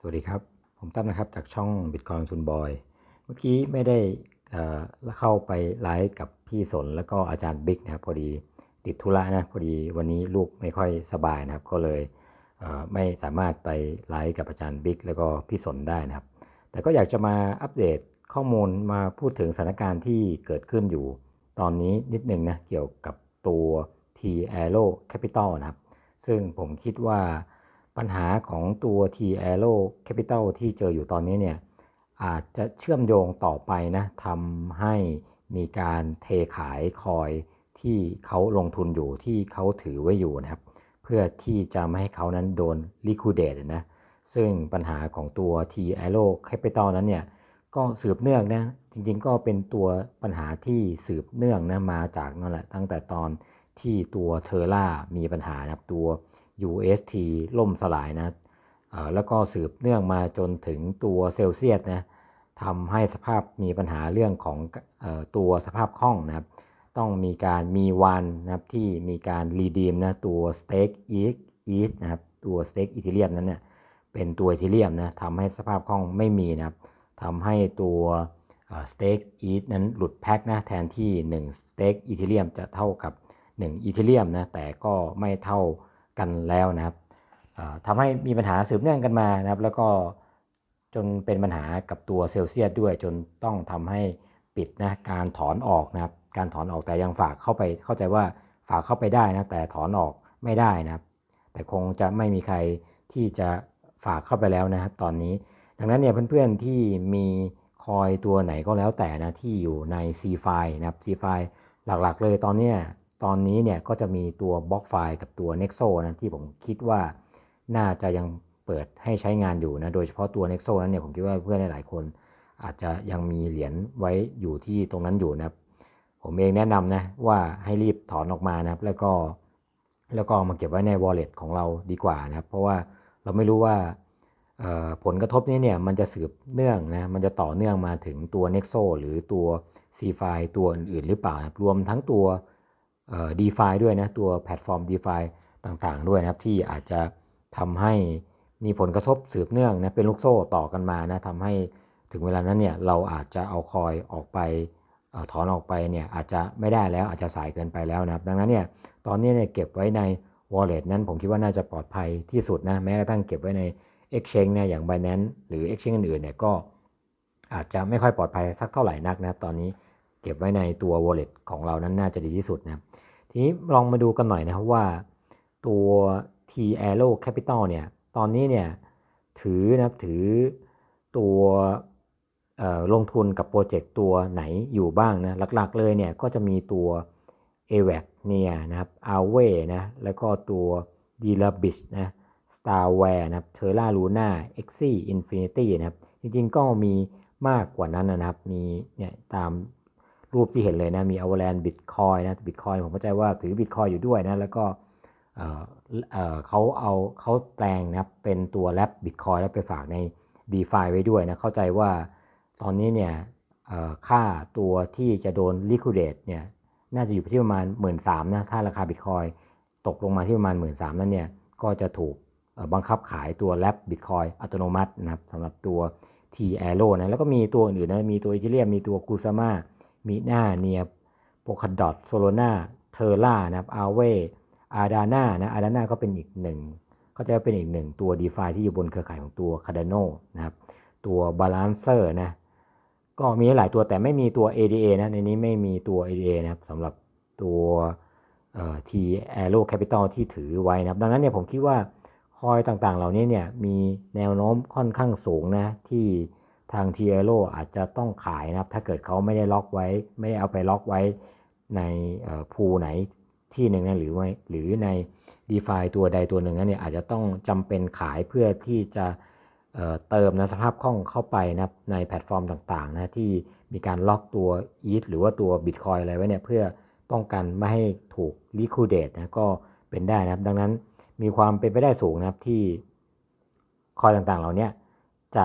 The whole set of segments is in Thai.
สวัสดีครับ ผมตั้มนะครับจากช่อง Bitcoin ทุนบอย เมื่อกี้ไม่ได้เอ่อเข้าไปไลฟ์กับพี่สนแล้วก็อาจารย์บิ๊กนะครับพอดีติดธุระนะพอดีวันนี้ลูกไม่ค่อยสบายนะครับ ก็เลยเไม่สามารถไปไลฟ์กับอาจารย์บิ๊กแล้วก็พี่สนได้นะครับ แต่ก็อยากจะมาอัปเดตข้อมูลมาพูดถึงสถานการณ์ที่เกิดขึ้นอยู่ ตอนนี้นิดนึงนะเกี่ยวกับตัว T Aero Capital นะครับ ซึ่งผมคิดว่า ปัญหาของตัว T Aero Capital ที่เจออยู่ตอนนี้เนี่ยอาจจะเชื่อมโยงต่อไปนะทำให้มีการเทขายคอยที่เขาลงทุนอยู่ที่เขาถือไว้อยู่นะครับ เพื่อที่จะไม่ให้เขานั้นโดน liquidate นะซึ่งปัญหาของตัว T Aero Capital นั้นเนี่ยก็สืบเนื่องนะจริงๆ ก็เป็นตัวปัญหาที่สืบเนื่องนะมาจากนั่นแหละตั้งแต่ตอนที่ตัวเทอร่ามีปัญหานะครับตัว UST ล่มสลายนะแล้วก็สืบเนื่องมาจนถึงตัวเซลเซียสนะทำให้สภาพมีปัญหาเรื่องของอตัวสภาพคล่องนะครับ ต้องมีการมีวันนะครับที่มีการรีดีมนะตัว Stake East นะครับตัว Stake Ethereum นั้นเนี่ยเป็นตัว Ethereum นะทำให้สภาพคล่องไม่มีนะครับทำให้ตัว Stake East นั้นหลุดแพ็คนะแทนที่1 Stake Ethereum จะเท่ากับ1 Ethereum นะแต่ก็ไม่เท่า กันแล้วนะครับเอ่อทำให้มีปัญหาสืบเนื่องกันมานะครับ แล้วก็จนเป็นปัญหากับตัวเซลเซียสด้วยจนต้องทำให้ปิดนะการถอนออกนะครับ การถอนออกแต่ยังฝากเข้าไปเข้าใจว่าฝากเข้าไปได้นะแต่ถอนออกไม่ได้นะครับ แต่คงจะไม่มีใครที่จะฝากเข้าไปแล้วนะครับ ตอนนี้ ดังนั้นเนี่ยเพื่อนๆที่มีคอยตัวไหนก็แล้วแต่นะที่อยู่ใน C ไฟนะครับ C ไฟหลักๆเลยตอนเนี้ย ตอนนี้เนี่ยก็จะมีตัวบล็อกไฟล์กับตัว Nexo นะที่ผมคิดว่าน่าจะยังเปิดให้ใช้งานอยู่นะ โดยเฉพาะตัว Nexo นั้นเนี่ยผมคิดว่าเพื่อนหลายๆคน อาจจะยังมีเหรียญไว้อยู่ที่ตรงนั้นอยู่นะครับ ผมเองแนะนำนะว่าให้รีบถอนออกมานะครับ แล้วก็แล้วก็มาเก็บไว้ใน wallet ของเราดีกว่านะครับ เพราะว่าเราไม่รู้ว่าผลกระทบนี้เนี่ยมันจะสืบเนื่องนะ มันจะต่อเนื่องมาถึงตัว Nexo หรือตัว c f i ตัวอื่นๆ หรือเปล่านะรวมทั้งตัว เอ่อ DeFi ด้วยนะตัวแพลตฟอร์ม DeFi ต่างๆ ด้วยนะครับที่อาจจะทำให้มีผลกระทบสืบเนื่องนะเป็นลูกโซ่ต่อกันมานะทำให้ถึงเวลานั้นเนี่ยเราอาจจะเอาคอยออกไปออถอนออกไปเนี่ยอาจจะไม่ได้แล้วอาจจะสายเกินไปแล้วนะครับ ดังนั้นเนี่ยตอนนี้เนี่ยเก็บไว้ใน wallet นั้นผมคิดว่าน่าจะปลอดภัยที่สุดนะแม้กระทั่งเก็บไว้ใน exchange เนี่ยอย่าง Binance หรือ exchange อื่นๆเนี่ยก็อาจจะไม่ค่อยปลอดภัยสักเท่าไหร่นักนะครับ ตอนนี้เก็บไว้ในตัว wallet ของเรานั้นน่าจะดีที่สุดนะครับ ทีนี้ลองมาดูกันหน่อยนะครับว่าตัว T Aero Capital เนี่ยตอนนี้เนี่ยถือนะครับถือตัวลงทุนกับโปรเจกต์ตัวไหนอยู่บ้างนะหลักๆเลยเนี่ยก็จะมีตัว a v a c เนี่ยนะครับ a w a y นะแล้วก็ตัว d e l a b i s นะ Starware นะครับ Terra Luna Exi Infinity นะครับ จริงๆก็มีมากกว่านั้นนะครับ มีเนี่ยตาม รูปที่เห็นเลยนะ มี Avalanche Bitcoin นะ Bitcoin ผมเข้าใจว่าถือ Bitcoin อยู่ด้วยนะ แล้วก็เขาเอาเขาแปลงนะเป็นตัวแลบ Bitcoin แล้วไปฝากใน DeFi ไว้ด้วยนะ เข้าใจว่าตอนนี้เนี่ยค่าตัวที่จะโดน liquidate เนี่ยน่าจะอยู่ที่ประมาณ 1 3ื่นนะถ้าราคาบิตคอยตกลงมาที่ประมาณ 1 3ื่นนั้นเนี่ยก็จะถูกบังคับขายตัวแลบบิตคอยอัตโนมัตินะครับสำหรับตัว T Aero นะแล้วก็มีตัวอื่นๆนะมีตัวอีเทเรียมมีตัวกูซาม่า มีหน้าเนียโปคาดอทโซโลนาเทอร่านะครับอาเวอาดาน่านะอาดาน่าก็เป็นอีกหนึ่งก็จะเป็นอีกหนึ่งตัว d e f าที่อยู่บนเครือข่ายของตัว Cardano นะครับ ตัว Balancer นะก็มีหลายตัวแต่ไม่มีตัว ADA นะในนี้ไม่มีตัว ADA นะครับสำหรับตัวเอ่อ T Aero Capital ที่ถือไว้นะครับ ดังนั้นเนี่ยผมคิดว่าคอยต่างๆ เหล่านี้เนี่ยมีแนวโน้มค่อนข้างสูงนะที่ ทาง T Aero อาจจะต้องขายนะครับ ถ้าเกิดเขาไม่ได้ล็อกไว้ ไม่ได้เอาไปล็อกไว้ในพูไหนที่หนึ่งนะหรือไม่หรือใน d e f าตัวใดตัวหนึ่งนั้นเนี่ยอาจจะต้องจำเป็นขายเพื่อที่จะเเติมนะสภาพคล่องเข้าไปนะในแพลตฟอร์มต่างๆนะที่มีการล็อกตัว ETH หรือว่าตัว Bitcoin อะไรไว้เนี่ยเพื่อป้องกันไม่ให้ถูก liquidate นะก็เป็นได้นะครับ ดังนั้นมีความเป็นไปได้สูงนะครับที่คอยต่างๆ เหล่านี้จะ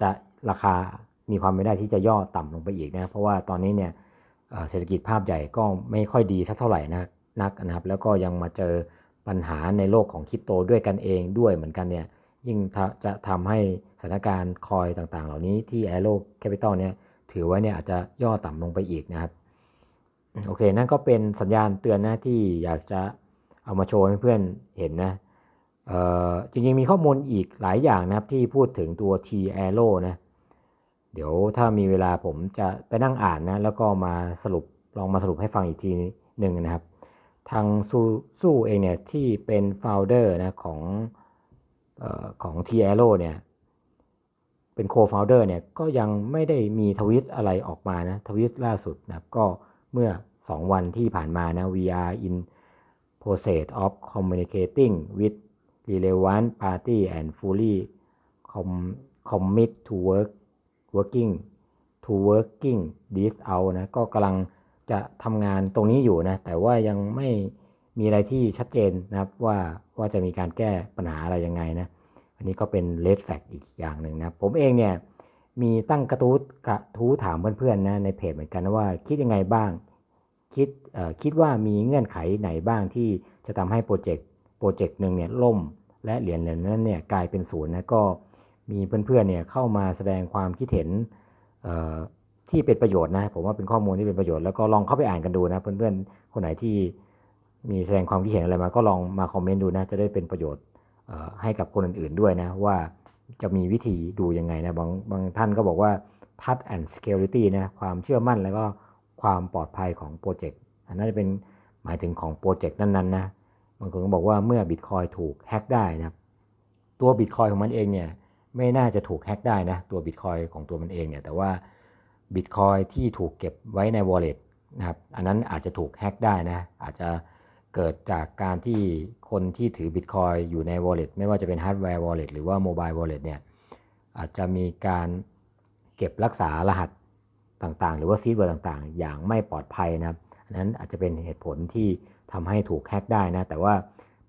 จะราคามีความเป็นไปได้ที่จะย่อต่ำลงไปอีกนะเพราะว่าตอนนี้เนี่ยเศรษฐกิจภาพใหญ่ก็ไม่ค่อยดีสักเท่าไหร่นะนักนะครับ แล้วก็ยังมาเจอปัญหาในโลกของคริปโตด้วยกันเองด้วยเหมือนกันเนี่ยยิ่งจะทำให้สถานการณ์คอยต่างๆ เหล่านี้ที่ Aero Capital เนี่ยถือไว้เนี่ยอาจจะย่อต่ำลงไปอีกนะครับโอเค นั่นก็เป็นสัญญาณเตือนนะที่อยากจะเอามาโชว์ให้เพื่อนเห็นนะ จริงๆมีข้อมูลอีกหลายอย่างนะครับที่พูดถึงตัว T Aero นะ เดี๋ยวถ้ามีเวลาผมจะไปนั่งอ่านนะ แล้วก็มาสรุปลองมาสรุปให้ฟังอีกทีหนึ่งนะครับ ทางซูซูเองเนี่ยที่เป็น founder นะของออของ T Aero เนี่ยเป็น co-founder เนี่ยก็ยังไม่ได้มีทวิตอะไรออกมานะทวิตล่าสุดนะครับก็เมื่อ 2 วันที่ผ่านมานะ we are in process of communicating with relevant party and fully com- commit to work working to working this out นะก็กำลังจะทำงานตรงนี้อยู่นะ แต่ว่ายังไม่มีอะไรที่ชัดเจนนะครับว่าว่าจะมีการแก้ปัญหาอะไรยังไงนะ อันนี้ก็เป็นเลดแฟกอีกอย่างหนึ่งนะผมเองเนี่ยมีตั้งกระทู้กระทู้ถามเพื่อนๆนะในเพจเหมือนกันนะว่าคิดยังไงบ้าง คิดเอ่อคิดว่ามีเงื่อนไขไหนบ้างที่จะทำให้โปรเจกต์โปรเจกต์หนึ่งเนี่ยล่ม และเหรียญเหรียญนั้นเนี่ยกลายเป็นศูนย์นะก็มีเพื่อนๆเนี่ยเข้ามาแสดงความคิดเห็นที่เป็นประโยชน์นะผมว่าเป็นข้อมูลที่เป็นประโยชน์แล้วก็ลองเข้าไปอ่านกันดูนะ เพื่อนๆคนไหนที่มีแสดงความคิดเห็นอะไรมาก็ลองมาคอมเมนต์ดูนะจะได้เป็นประโยชน์ให้กับคนอื่นๆด้วยนะว่าจะมีวิธีดูยังไงนะบางบางท่านก็บอกว่า touch and security นะความเชื่อมั่นแล้วก็ความปลอดภัยของโปรเจกต์อันนั้นจะเป็นหมายถึงของโปรเจกต์นั้นๆนะ บางคนก็บอกว่าเมื่อ Bitcoin ถูกแฮ็กได้นะครับตัว Bitcoin ของมันเองเนี่ยไม่น่าจะถูกแฮ็กได้นะตัว Bitcoin ของตัวมันเองเนี่ยแต่ว่า Bitcoin ที่ถูกเก็บไว้ใน wallet นะครับอันนั้นอาจจะถูกแฮ็กได้นะอาจจะเกิดจากการที่คนที่ถือ Bitcoin อยู่ใน Wallet ไม่ว่าจะเป็นฮาร์ดแวร์ Wallet หรือว่า Mobile Wallet เนี่ยอาจจะมีการเก็บรักษารหัสต่างๆ หรือว่าซีดเวิร์ต่างๆ อย่างไม่ปลอดภัยนะครับอันนั้นอาจจะเป็นเหตุผลที่ ทำให้ถูกแฮกได้นะ แต่ว่า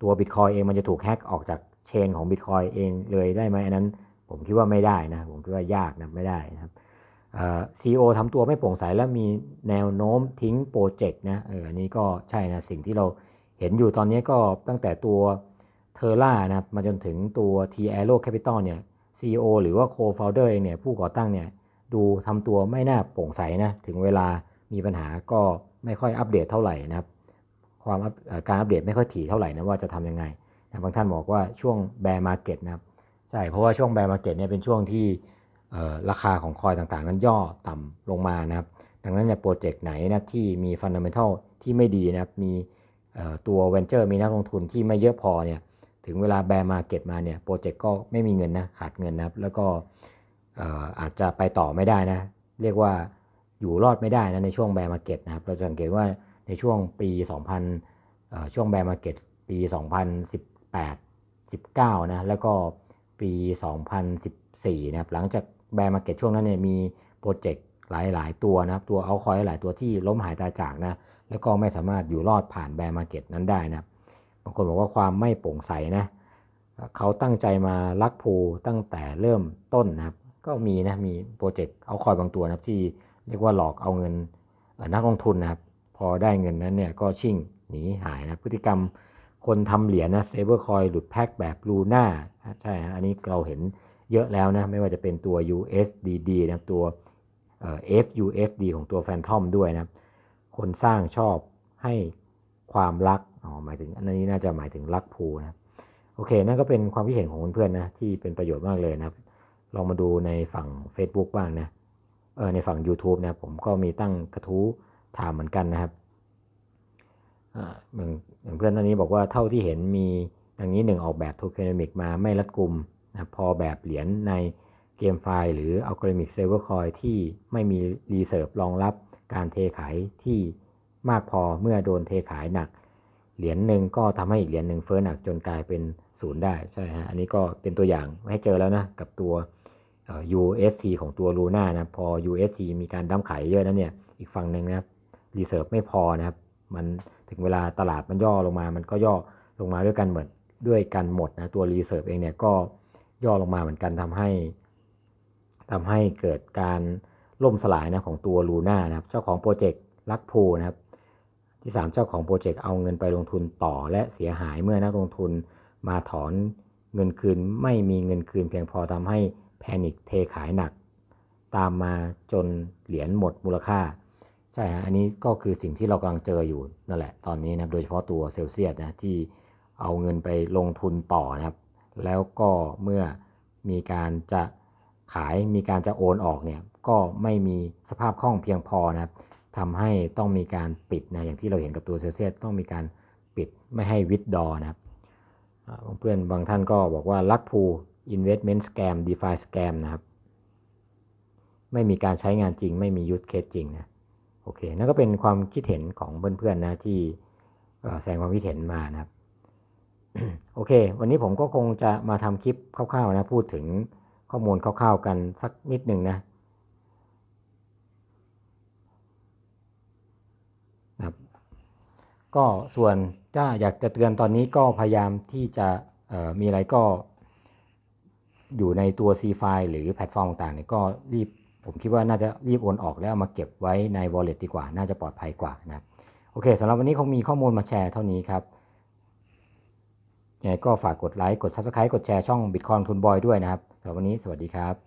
ตัว Bitcoin เองมันจะถูกแฮกออกจากเชนของ Bitcoin เองเลยได้ไหมอันนั้น ผมคิดว่าไม่ได้นะ ผมคิดว่ายากนะไม่ได้นะครับซีโอทำตัวไม่โปร่งใสและมีแนวโน้มทิ้งโปรเจกต์นะเอออันนี้ก็ใช่นะสิ่งที่เราเห็นอยู่ตอนนี้ก็ตั้งแต่ตัวเทอร่านะมาจนถึงตัว T Aero Capital เนี่ย CEO หรือว่า Co-founder เองเนี่ยผู้ก่อตั้งเนี่ยดูทำตัวไม่น่าโปร่งใสนะถึงเวลามีปัญหาก็ไม่ค่อยอัปเดตเท่าไหร่นะครับ ความการอัปเดตไม่ค่อยถี่เท่าไหร่นะว่าจะทำยังไงนะบางท่านบอกว่าช่วงแบร์มาเก็ตนะครับใช่เพราะว่าช่วงแบร์มาเก็ตเนี่ยเป็นช่วงที่ราคาของคอยต่างๆ นั้นย่อต่ำลงมานะครับดังนั้นเนี่ยโปรเจกต์ไหนนะที่มีฟันดัมเ n ทัลที่ไม่ดีนะครับมีตัวเวนเจอร์มีนักลงทุนที่ไม่เยอะพอเนี่ยถึงเวลาแบร์มาเก็ตมาเนี่ยโปรเจกต์ก็ไม่มีเงินนะขาดเงินนะครับแล้วก็อออาจจะไปต่อไม่ได้นะ เรียกว่าอยู่รอดไม่ได้นะในช่วงแบร์มาเก็ตนะครับเราจะสังเกตว่า ในช่วงปี 2000 ช่วงแบร์มาเก็ตปี 2018 19 นะ แล้วก็ปี 2014 นะครับ หลังจากแบร์มาเก็ตช่วงนั้นเนี่ยมีโปรเจกต์หลายๆ ตัวนะครับ ตัวเอาคอยหลายตัวที่ล้มหายตายจากนะ แล้วก็ไม่สามารถอยู่รอดผ่านแบร์มาเก็ตนั้นได้นะบางคนบอกว่าความไม่โปร่งใสนะ เขาตั้งใจมาลักพูตั้งแต่เริ่มต้นนะครับ ก็มีนะ มีโปรเจกต์เอาคอยบางตัวนะครับที่เรียกว่าหลอกเอาเงินนักลงทุนนะครับ พอได้เงินนั้นเนี่ยก็ชิ่งหนีหายนะพฤติกรรมคนทำเหรียญนะเซเบอร์คอยหลุดแพ็กแบบลูน่าใช่ฮะอันนี้เราเห็นเยอะแล้วนะ ไม่ว่าจะเป็นตัว USDD นะตัวเอ่อ FUSD ของตัว Phantom ด้วยนะคนสร้างชอบให้ความรักอ๋อหมายถึงอันนี้น่าจะหมายถึงรักภูนะโอเค นั่นก็เป็นความคิดเห็นของเพื่อนๆนะที่เป็นประโยชน์มากเลยนะลองมาดูในฝั่ง Facebook บ้างนะเออในฝั่ง YouTube นะผมก็มีตั้งกระทู้ ถามเหมือนกันนะครับอ่าเหมือนอย่างเพื่อนท่านนี้บอกว่าเท่าที่เห็นมีดังนี้หนึ่งออกแบบโทเคนมิกมาไม่รัดกุมนะพอแบบเหรียญในเกมไฟล์หรืออัลกอริมิกเซเวอร์คอยที่ไม่มีรีเซิร์ฟรองรับการเทขายที่มากพอเมื่อโดนเทขายหนัก เหรียญหนึ่งก็ทำให้อีกเหรียญหนึ่งเฟ้อหนักจนกลายเป็นศูนย์ได้ใช่ฮะอันนี้ก็เป็นตัวอย่างให้เจอแล้วนะ กับตัว UST ของตัว Luna นะพอ UST มีการดั้มขายเยอะนั้นเนี่ยอีกฝั่งหนึ่งนะค รีเซิร์ฟไม่พอนะครับ มันถึงเวลาตลาดมันย่อลงมา มันก็ย่อลงมาด้วยกันเหมือนด้วยกันหมดนะตัวรีเซิร์ฟเองเนี่ยก็ย่อลงมาเหมือนกันทำให้ทำให้เกิดการล่มสลายนะของตัว Luna นะครับ เจ้าของโปรเจกต์ลักพูนะครับ ที่ 3 เจ้าของโปรเจกต์เอาเงินไปลงทุนต่อและเสียหายเมื่อนักลงทุนมาถอนเงินคืนไม่มีเงินคืนเพียงพอทำให้แพนิคเทขายหนัก ตามมาจนเหรียญหมดมูลค่า ใช่ฮะอันนี้ก็คือสิ่งที่เรากำลังเจออยู่นั่นแหละตอนนี้นะครับโดยเฉพาะตัวเซลเซียสนะที่เอาเงินไปลงทุนต่อนะครับ แล้วก็เมื่อมีการจะขายมีการจะโอนออกเนี่ยก็ไม่มีสภาพคล่องเพียงพอนะครับทำให้ต้องมีการปิดนะอย่างที่เราเห็นกับตัวเซลเซียสต้องมีการปิดไม่ให้วิดดอนะครับเพื่อนบางท่านก็บอกว่าลักพู investment scam defi scam นะครับ ไม่มีการใช้งานจริง ไม่มี use case จริงนะ โอเค นั่นก็เป็นความคิดเห็นของเพื่อนๆนะที่แสดงความคิดเห็นมานะครับ โอเค วันนี้ผมก็คงจะมาทำคลิปคร่าวๆนะพูดถึงข้อมูลคร่าวๆกันสักนิดหนึ่งนะนะครับ ก็ส่วนถ้าอยากจะเตือนตอนนี้ก็พยายามที่จะมีอะไรก็อยู่ในตัว C file หรือแพลตฟอร์มต่างๆเนี่ยก็รีบ ผมคิดว่าน่าจะรีบโอนออกแล้วเอามาเก็บไว้ใน wallet ดีกว่า น่าจะปลอดภัยกว่านะโอเคสำหรับวันนี้คงมีข้อมูลมาแชร์เท่านี้ครับยังไงก็ฝากกดไลค์ กด Subscribe กดแชร์ช่อง Bitcoin ทุนบอยด้วยนะครับสำหรับวันนี้สวัสดีครับ